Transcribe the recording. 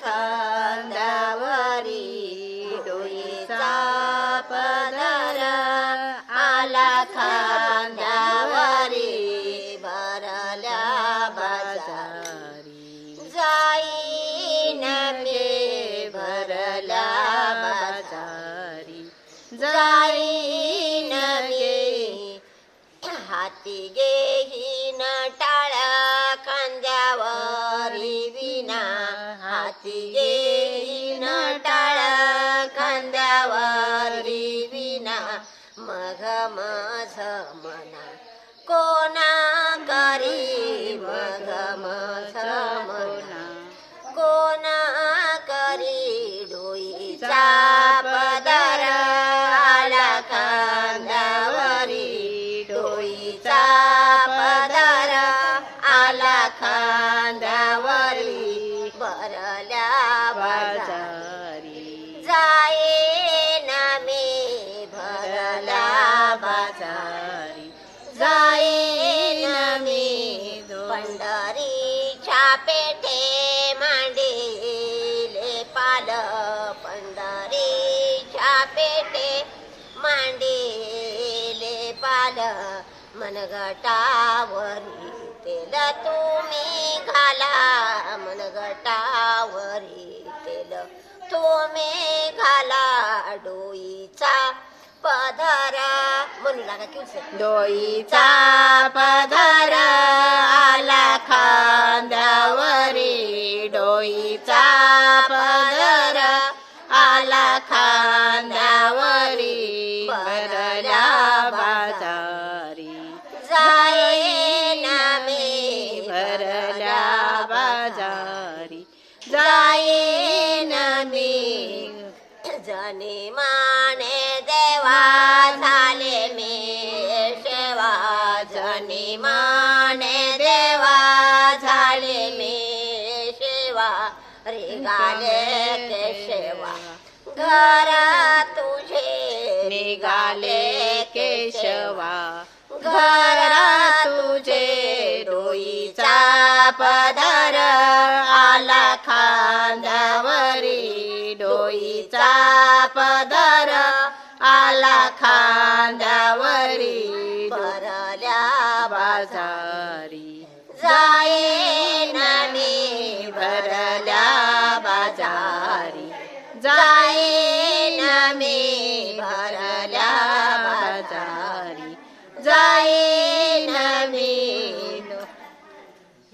खांद्यावरी डोईचा पदर आला खांद्यावरी भरल्या बाजारी. जाईन मे भरल्या बाजारी. जाईन हाती घेईन टाळ्या खांद्यावरी हाती येईन टाळ खांद्यावरी विना मग माझ मना कोणा मांडिले पाल पंढरीच्या पेठे मांडिले पाल मनगटावरी तेल तुम्ही घाला मनगटावरी तेल तुम्ही घाला डोईचा पधारा म्हणू लागा किती डोईचा पधारा आला खांद्यावर. रे गाले के शेवा. घर तुझे निघाले केशवा घर तुझे डोईचा पदर आला खांद्यावरी. डोईचा पदर आला खांद्यावरी. भरल्या बाजारी. जाईन বাড়ি যায় নামে ভরলা বাজারি যায়